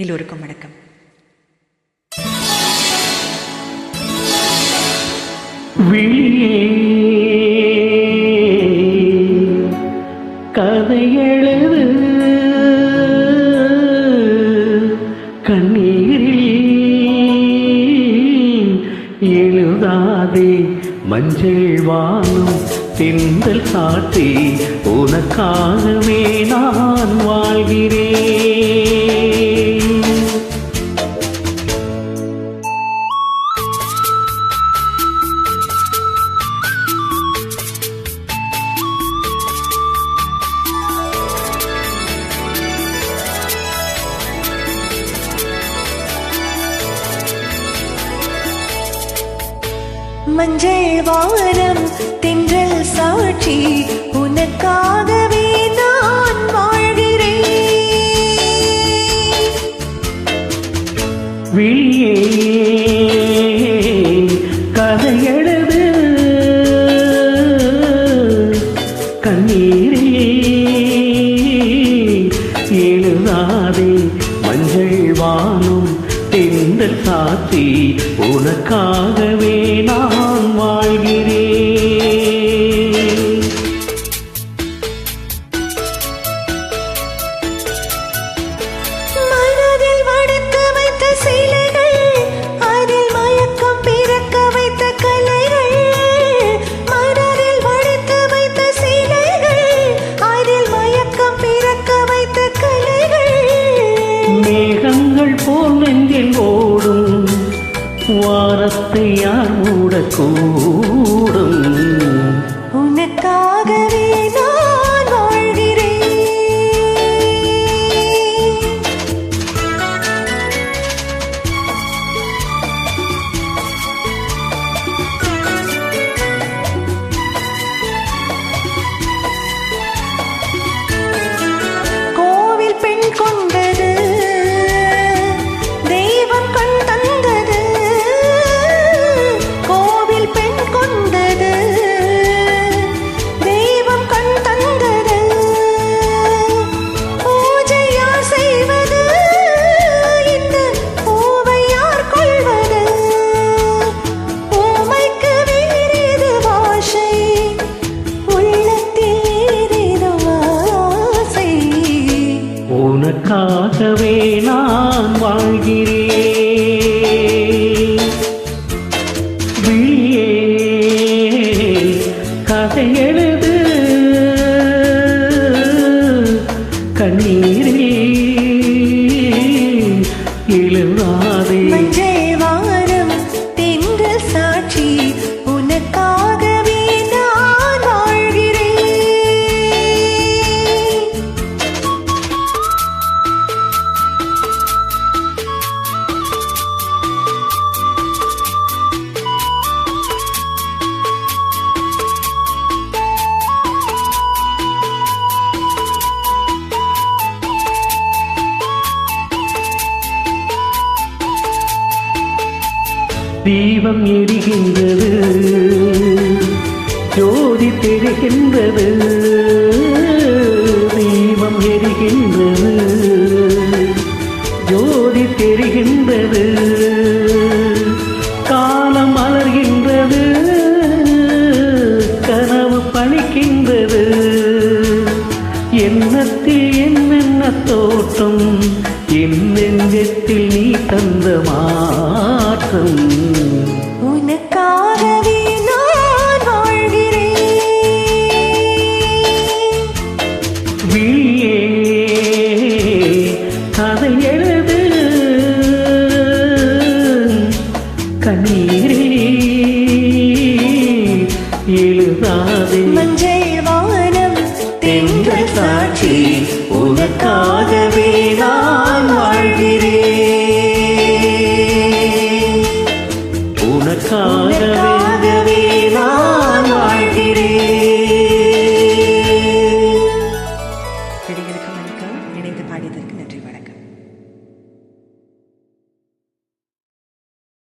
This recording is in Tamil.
எல்லோருக்கும் வணக்கம். விழியே கதை எழுது. கண்ணீரில் எழுதாதே மஞ்சள் வானம் திந்தல் காட்டி உனக்காகவே. மஞ்சள் வானம் தென்றல் சாட்சி உனக்காகவே நான் வாழ்கிறேன். விழியே கதை கண்ணீரே எழுதாதே மஞ்சள் வானம் தென்றல் சாத்தி உனக்காகவே நான் வாரத்தை யார் மூடக்கூடும். உனக்காகவே நான் வாழ்கிறேன். விழியே கதை எழுது. கண்ணீரே எழுதாதே தீபம் எரிகின்றது ஜோதி தெரிகின்றது தீபம் எரிகின்றது. ஜோதி தெரிகின்றது காலம் மலர்கின்றது கனவு பணிக்கின்றது எண்ணத்தில் என்னென்ன தோற்றம் என் நெஞ்சத்தில் நீ தந்தமா மாற்றம் உனக்காகவே நான் வாழ்கிறேன். விழியே கதை எழுது. கண்ணீரே எழுதாதே. மஞ்சள் வானம் தென்றல் சாட்சி உனக்காகவே நான்